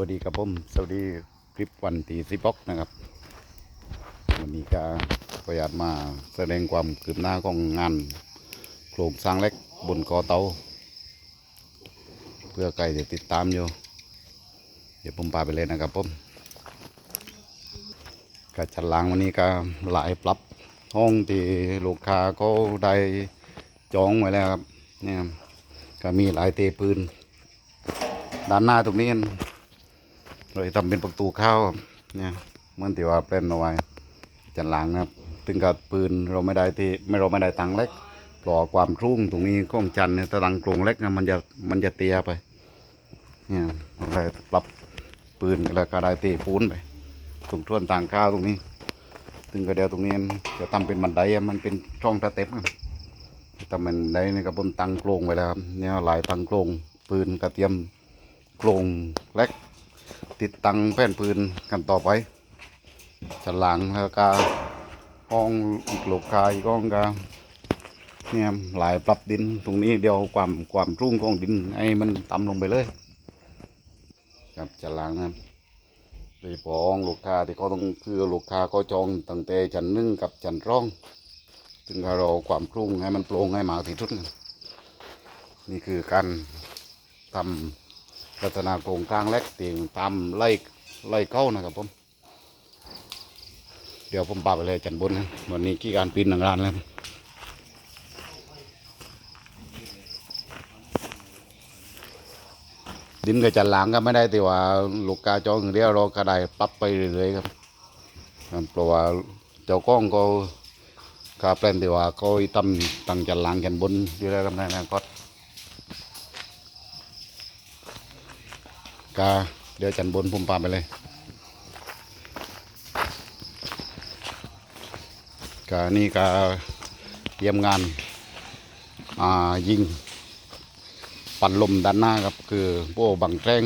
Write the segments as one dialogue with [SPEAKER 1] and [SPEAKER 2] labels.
[SPEAKER 1] วัสดีครับผมสวัสดีคลิปวันที่สิบกนะครับ วันนี้ก็ประหยัดมาแสดงความคืบหน้าของงานโครงสร้างเล็กบนกอเตาเพื่อใครจะติดตามอยู่ เดี๋ยวผมพาไปเลยนะครับผมกาจัดล้างวันนี้ก็หลายปรับห้องที่ลูกค้าเขาได้จองไว้แล้วครับเนี่ยก็มีหลายเตปืนด้านหน้าตรงนี้ เลยทำเป็นประตูเข้าเนี่ยเหมื่อนที่ว่าเปลนเอาไว้จันหลังนะครับถึงกับปืนเราไม่ได้ที่ไม่เราไม่ได้ตังเล็กปลอความรุ่งตรงนี้กล้องจันทร์เนี่ยถ้าตังกลงเล็กนะมันจะมันจะเตียไปเนี่ยเราเลยปรับปืนแล้วก็ได้ตะปูนไปตรงท่วนต่างข้าวตรงนี้ถึงก็เดียวตรงนี้จะทำเป็นบันไดมันเป็นช่องสเต็ปครับทำเป็นบันไดนี่ก็ผมตังโครงไว้แล้วเนี่ยหลายตังโครงปืนกระเทียมโครงเล็ก ติดตั้งแผ่นปืนกันต่อไปฉนหลังแล้วก็ห้องอีกโลกาอีกห้องก็เนี่ยหลายปรับดินตรงนี้เดียวความความรุ่งของดินไอ้มันต่ำลงไปเลยครับฉนหลังนะครับโดยเฉพาะห้องลูกค้าที่เขาต้องคือลูกค้าก็จองตั้งแต่ชั้นหนึ่งกับชั้นร่องถึงเราความรุ่งให้มันโปร่งให้มากที่สุดนะนี่คือการทำ ลักษณะโครงกลางเล็กตีงตามไล่ไล่เข้านะครับผม เดี๋ยวผมปาไปเลยจันบนนะวันนี้กี่การปีนหนังร้านแล้วดินกับจันหลังก็ไม่ได้แต่ว่าลูกกาจองอย่างเดียวราก็ได้ปรับไปเรื่อยๆครับเพราะว่าเจ้าก้องก็กาแปลนแต่ว่าเขาทำตั้งจันหลังจันบนอยู่แล้วครับนายนะครั กาเดี๋ยวจันบนผมปาไปเลยกานี่กาเตรียมงานอ่ายิง ปั่นลมด้านหน้าครับคือพวกบังแกล้ง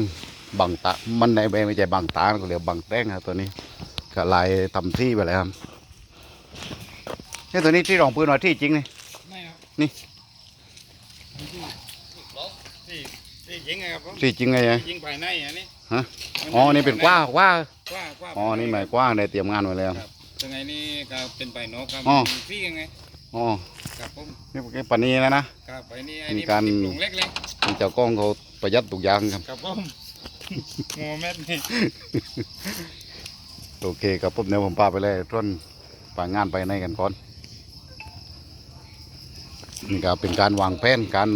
[SPEAKER 1] บังตามันในไม่ใช่บังตาก็เรียกบังแกล้งครับตัวนี้ก็ลายทำที่ไปแล้วครับนี่ตัวนี้ที่รองปืนว่าที่จริงเลย
[SPEAKER 2] ไม่ครับ
[SPEAKER 1] นี่
[SPEAKER 2] ที่ที่ยิงไงครับผม
[SPEAKER 1] ที่จริงไง
[SPEAKER 2] ยิงภายในอันนี้
[SPEAKER 1] ฮะอ๋อนี่เป็นกว้างกว้าง
[SPEAKER 2] กว้างกว้าง
[SPEAKER 1] อ๋อนี่หมายกว้างได้เตรียมงานไว้แล้ว
[SPEAKER 2] ครับตรงไหนนี่ก็เป็นไปนกครับ
[SPEAKER 1] อ๋อ
[SPEAKER 2] มีฟี่ยังไง
[SPEAKER 1] อ๋อ
[SPEAKER 2] ครับผม
[SPEAKER 1] นี่เป็นปานนี้แล้วนะ
[SPEAKER 2] ครับไปนี่ไอ้
[SPEAKER 1] มี
[SPEAKER 2] นี่
[SPEAKER 1] การ
[SPEAKER 2] เป็นกลุ่มเล็กเลย
[SPEAKER 1] ที่เจ้ากล้องเขาประหยัดทุกอย่างครับ
[SPEAKER 2] ครับผมโมเมนต์นี่
[SPEAKER 1] โอเคครับผมเดี๋ยวผมพาไปเลยท่วนป่างานไปในกันก่อนนี่ก็เป็นการวางแผนการ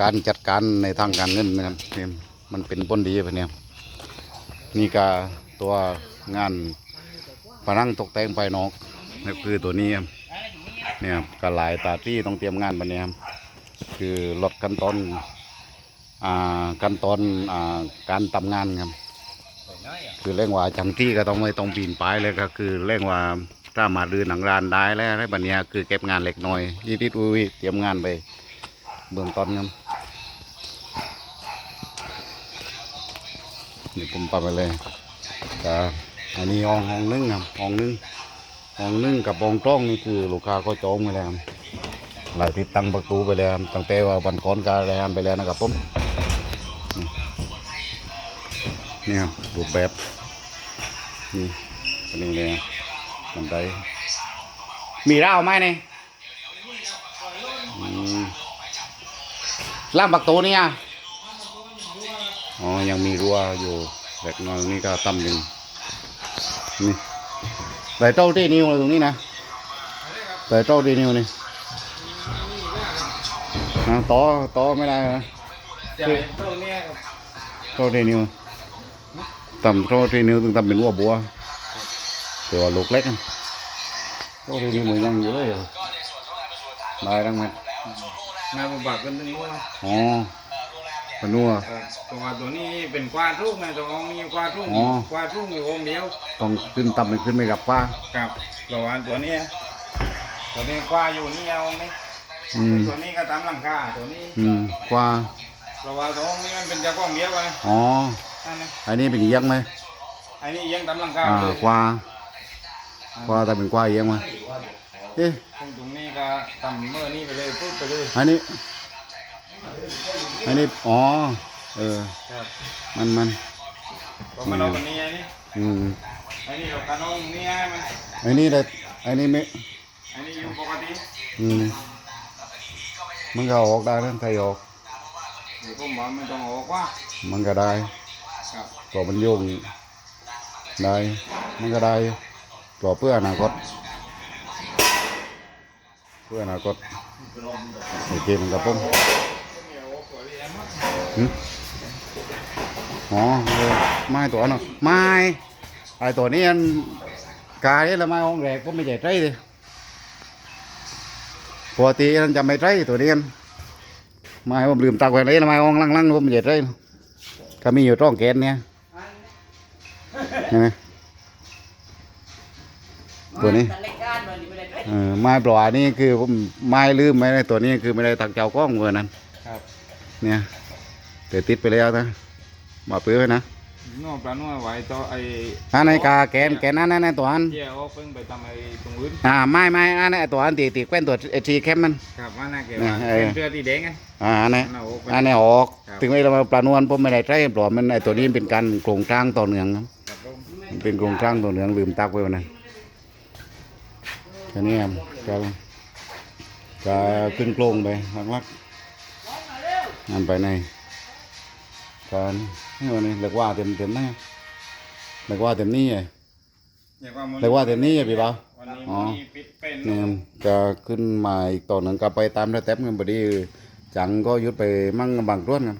[SPEAKER 1] การจัดการในทางการเงินนะครับเนี่ยมันเป็นผลดีไปเนี่ยนี่ก็ตัวงานผนังตกแต่งภายนอกนี่คือตัวนี้ครับเนี่ยครับก็หลายตาที่ต้องเตรียมงานไปเนี่ยครับคือลดขั้นตอนอ่าขั้นตอนอ่าการทำงานครับคือเร่งว่าจังที่ก็ต้องไม่ต้องปีนป้ายเลยก็คือเร่งว่าถ้ามาดือหนังรานได้แล้วอะไรแบบเนี้ยคือเก็บงานเล็กน้อยยี่ดิดอุ้ยเตรียมงานไปเบื้องต้นครับ นี่ผมปรับไปเลยก็อันนี้ห้องห้องนึ่งครับห้องนึ่งห้องนึ่งกับห้องกล้องนี่คือลูกค้าก็จองไปแล้วหลายติดตั้งประตูไปแล้วตั้งแต่ว่าวันก่อนการแรงไปแล้วนะครับผมเนี่ยครับรูปแบบนี่อันนี้เลยบันไดมีราวไหมเนี่ยล่างประตูเนี่ย อ๋อ ยังมีรั้วอยู่เล็กน้อยนี่ก็ต่ำหนึ่งนี่ใส่เต้าที่นิ้วเลยตรงนี้นะใส่เต้าที่นิ้วนี่นะต่อต่อไม่ได้นะ
[SPEAKER 2] ใช่ตรงเนี้ยครับ
[SPEAKER 1] โทษทีนิวต่ำโทษทีนิวต้องทำเป็นวัวบัวตัวลูกเล็กกันโทษทีนิวเหมือนยังอยู่เลยเหรอได้ทั้งหมด
[SPEAKER 2] มาบำบัดกันตรงนี้ว่า
[SPEAKER 1] อ๋อ ปนัว
[SPEAKER 2] ครับตัวตัวนี้เป็นกวาดรุ่งนะตัวองมีกวาดรุ่ง
[SPEAKER 1] อ๋อ
[SPEAKER 2] กวาดรุ่งอยู่องค์เดียว
[SPEAKER 1] ต้องขึ้นต่ำไปขึ้นไปกับฟ้า
[SPEAKER 2] ครับตัวอันตัวเนี้ยตัวนี้กวาดอยู่นี่เอานี่
[SPEAKER 1] อืม
[SPEAKER 2] ตัวนี้ก็ตามหลังคาตัวนี้
[SPEAKER 1] อืมกว่า
[SPEAKER 2] เพราะว่าตรงนี้มันเป็นเจ้าของเดียวกัน
[SPEAKER 1] อ๋อ
[SPEAKER 2] นั่นนะ
[SPEAKER 1] อันนี้เป็นเอียงไหม
[SPEAKER 2] ไอ้นี่ยังตามหลังคา
[SPEAKER 1] อ่า
[SPEAKER 2] เลย
[SPEAKER 1] กว่ากว่าแต่เป็นกว่าเอียงมาเอ๊ะ
[SPEAKER 2] ตรงตรงนี้ก็ตำเมื่อนี้ไปเลยปุ๊บไปเลย
[SPEAKER 1] อันนี้ อันนี้อ๋อ เออ
[SPEAKER 2] ครับ
[SPEAKER 1] มันมัน
[SPEAKER 2] ก็มาเราวันนี้ไอ้นี่
[SPEAKER 1] อืม
[SPEAKER 2] ไอ้นี่เรากันน้องนี่ไอ้มัน
[SPEAKER 1] ไอ้นี่ได้ไอ้นี่ไม่
[SPEAKER 2] ไอ้นี่อยู่ปกติ
[SPEAKER 1] อืมมันก็เอาออกได้นะใครออก
[SPEAKER 2] เดี๋ยวผมบอกไม่ต้องออกว่า
[SPEAKER 1] มันก็ได้
[SPEAKER 2] ครับ
[SPEAKER 1] ตัวมันโยงได้มันก็ได้ตัวเพื่ออนาคตเพื่ออนาคตโอเคมันกับผมหึ อ๋อเออไม้ตัวน่ะไม้ไอ้ตัวนี้อันกายนี่ละไม้ห้องแรกก็ไม่ใช่ใจเลยปกติมันจะไม่ใจตัวนี้อันไม้ผมลืมตักไว้เลยละไม้ห้องล่างๆผมไม่ใช่ใจก็มีอยู่ตรงแกนเนี่ยเห็นไหมตัวนี้
[SPEAKER 3] แต่เล็กก้านมันไม่ได้ด้วย
[SPEAKER 1] เออไม้ปลอนี่คือผมไม้ลืมไม่ได้ตัวนี้คือไม่ได้ตักเจ้ากล้องเวอร์นั้น
[SPEAKER 2] ครับ
[SPEAKER 1] เนี่ย แต่ติดไปแล้วนะมาเปื้อไว้นะ
[SPEAKER 2] นอกจากนู้นไว้ต่อไอ้
[SPEAKER 1] อันในกาแกนแกนนั่นนั่นนั่นตัวอัน
[SPEAKER 2] เจ้าเพิ่งไปทำไอ้ตรงอื่น
[SPEAKER 1] อ่าไม้ไม้อันนั้นไอ้ตัวอันตีตีแก้นตัวเอทีแคมมัน
[SPEAKER 2] ครับว่าน่าเกี่ยว
[SPEAKER 1] เนี่ย
[SPEAKER 2] ว่า
[SPEAKER 1] เออ
[SPEAKER 2] เป็นเสื้อที่แดงไง
[SPEAKER 1] อ่าอันนี้
[SPEAKER 2] เอาออกไป
[SPEAKER 1] อันนี้ออก
[SPEAKER 2] ครับ
[SPEAKER 1] ถึงเวลามาปลานวลผมไม่ได้ใช้ปลอมมันไอ้ตัวนี้เป็นการโครงสร้างต่อเนื่องครับ
[SPEAKER 2] ครับผม
[SPEAKER 1] มันเป็นโครงสร้างต่อเนื่องลืมตักไว้วันนั้นแค่นี้ครับก็ก็ขึ้นโครงไปลักๆนั่นไปใน การนี่วันนี้เรียกว่าเต็มเต็มๆนะเรียกว่าเต็มนี่ไง
[SPEAKER 2] อยากว่ามัน
[SPEAKER 1] เรียกว่าเต็มนี่ไงพี่เปา
[SPEAKER 2] วันนี้
[SPEAKER 1] อ๋อ
[SPEAKER 2] มันมีปิดเป็น
[SPEAKER 1] เนี่ยจะขึ้นมาอีกตอนหนึ่งก็ไปตามสเต็ปกันพอดีจังก็หยุดไปมั่งบางต้นกัน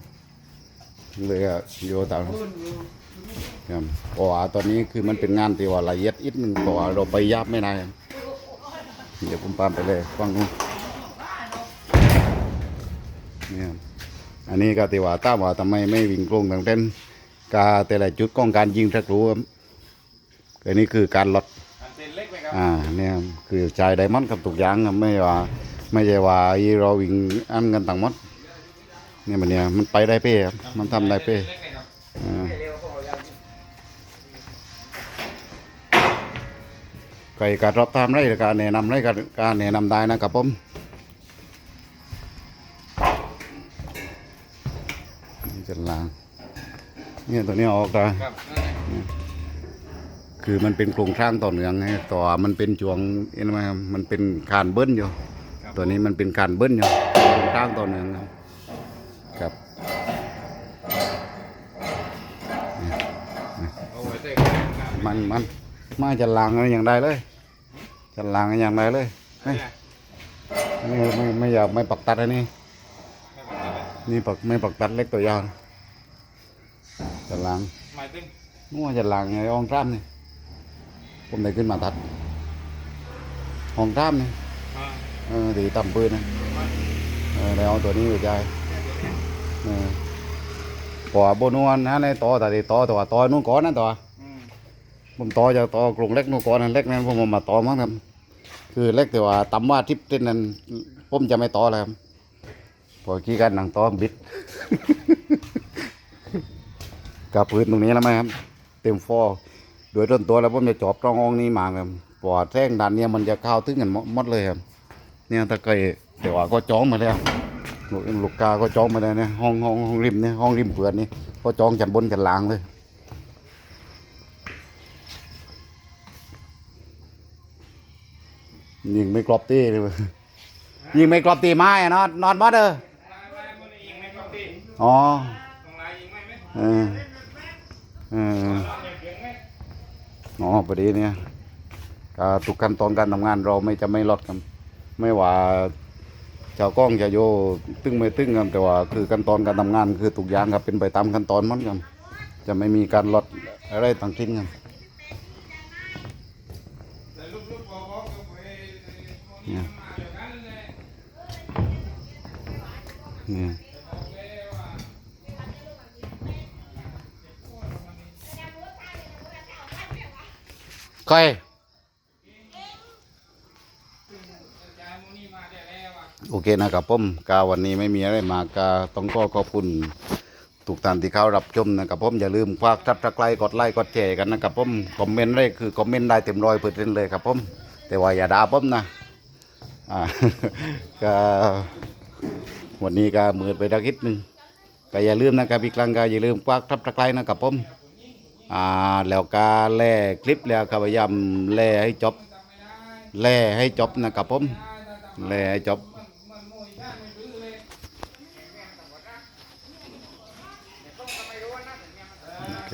[SPEAKER 1] เลยอะโยตามครับเพราะว่าตอนนี้คือมันเป็นงานที่ว่าละเอียดอีกหนึ่งเพราะว่าเราไปยับไม่ได้ครับเดี๋ยวผมปามไปเลยฟังดูเนี่ยครับ อันนี้ก็ที่ว่าตามว่าทำไมไม่วิ่งโครงต่างเต้นกาแต่ละจุดของการยิงทักรู้ครับอันนี้คือการลด
[SPEAKER 2] อันเส้นเล็กไหมครับ
[SPEAKER 1] อ่าเนี่ยคือใจไดมอนด์กับทุกอย่างครับไม่ว่าไม่ใช่ว่าอีเราวิ่งอันกันต่างหมดเนี่ยมันเนี่ยมันไปได้เป้ครับมันทำได้เป้
[SPEAKER 2] เล็กไหมครับ
[SPEAKER 1] อ่าไก่การรับตามไรการแนะนำไรการการแนะนำได้นะครับผม จะล้าง เนี่ยตัวนี้ออกได้
[SPEAKER 2] ครับนั่นแหละ
[SPEAKER 1] คือมันเป็นโครงสร้างต่อเนื่องไงต่อมันเป็นจวงเห็นไหมครับมันเป็นคานเบิ้ลอยู่
[SPEAKER 2] ครับ
[SPEAKER 1] ตัวนี้มันเป็นคานเบิ้ลอยู่โครงสร้างต่อเนื่องครับครับ
[SPEAKER 2] เอาไว้ใส่กันครับ
[SPEAKER 1] มันมันมาจะลางอะไรอย่างใดเลย จะลางอะไรอย่างใดเลยไม่ไม่ไม่ไม่อยากไม่ปักตัดอันนี้ นี่ปักไม่ปักตัดเล็กตัวยาวนะจะลาง
[SPEAKER 2] หมายถึง
[SPEAKER 1] นู่นจะลางไงห้องท่ามนี่ผมได้ขึ้นมาตัดห้องท่ามนี่
[SPEAKER 2] อ่า
[SPEAKER 1] เออตีต่ำปืนนะเออแล้วเอาตัวนี้ไปใจเออปอบนวนนะในต่อแต่ตีต่อตัวต่อนู่นก่อนนะตัว
[SPEAKER 2] อืม
[SPEAKER 1] ผมต่อจากต่อกรงเล็กนู่นก่อนนั่นเล็กนั้นผมเอามาต่อมั้งครับคือเล็กแต่ว่าต่ำว่าทิพย์เต้นนั้นผมจะไม่ต่อแล้วครับ พอขี้กันหนังต่อมบิดกับพื้นตรงนี้แล้วไหมครับ เต็มฟอโดยต้นตัวแล้วผมจะจอบตรององนี้มาครับปอดแท่งดันเนี่ยมันจะเข้าถึงกันมดเลยครับ เนี่ยตะไคร้เดี๋ยวว่าก็จ้องมาแล้วลูกลูกกาก็จ้องมาแล้วเนี่ยห้องห้องห้องริมเนี่ยห้องริมเปลือนนี่ก็จ้องจันบนจันล่างเลยยิงไม่กรอบตีเลยยิงไม่กรอบตีไม้อะนอนนอนบอสเด้อ อ๋อเออเออ
[SPEAKER 2] ลายยิงเก่งไหม
[SPEAKER 1] อ๋อพอดีเนี่ยก็ทุกขั้นตอนการทำงานเราไม่จะไม่ลดกันไม่ว่าเจ้ากล้องจะโยตึงไม่ตึงกันแต่ว่าคือขั้นตอนการทำงานคือทุกอย่างครับเป็นไปตามขั้นตอนหมันกันจะไม่มีการลดอะไรต่างทิ้งกัน
[SPEAKER 2] แต่ลูกๆบ
[SPEAKER 1] เนี่ย
[SPEAKER 2] มาเดี๋ยวนั้นเลย
[SPEAKER 1] เนี่ยใครโอเคนะครับผมกาวันนี้ไม่มีอะไรมากาต้องก็ขอบคุณทุกท่านที่เข้ารับชมนะครับผมอย่าลืมฝากทับตะไคร้กดไลค์กดแชร์กันนะครับผมคอมเมนต์ได้คือคอมเมนต์ได้เต็มร้อยเปอร์เซ็นต์เลยครับผมแต่ว่าอย่าด่าผมนะอ่าก็วันนี้ก็มืดไปทักนิดหนึงก็อย่าลืมนะครับอีกครั้งก็อย่าลืมฝากทับตะไคร้นะครับผม อ่าแล้วก็แล่คลิปแล้วก็พยายามแล่ให้จบ แล่ให้จบนะครับผมแล่ให้จบโอเค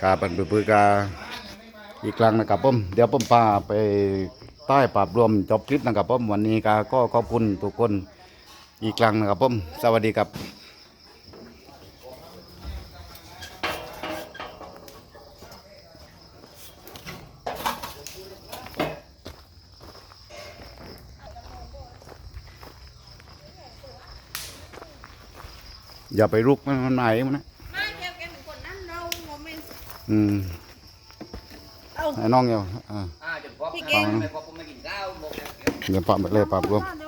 [SPEAKER 1] กาเป็นปือกาอีกครั้งนะครับผมเดี๋ยวผมพาไปใต้ปราบรวมจบคลิปนะครับผมวันนี้กาก็ขอบคุณทุกคนอีกครั้งนะครับผมสวัสดีครับ อย่าไปรุกมันมันไหนมันนะ
[SPEAKER 3] ไม่เกี่ยวกันถึงคนนั้นเราโมเมนต์
[SPEAKER 1] อืม
[SPEAKER 3] เอา
[SPEAKER 1] ไอ้น้องเดียวอ่า
[SPEAKER 4] อ่าจนพบ
[SPEAKER 3] พี่
[SPEAKER 4] นะ
[SPEAKER 3] เก่ง
[SPEAKER 4] ไม่พบผมไม่กินข้าวบอก
[SPEAKER 1] เดี๋ยวปรับเลยปรับรวม
[SPEAKER 3] เราเป็น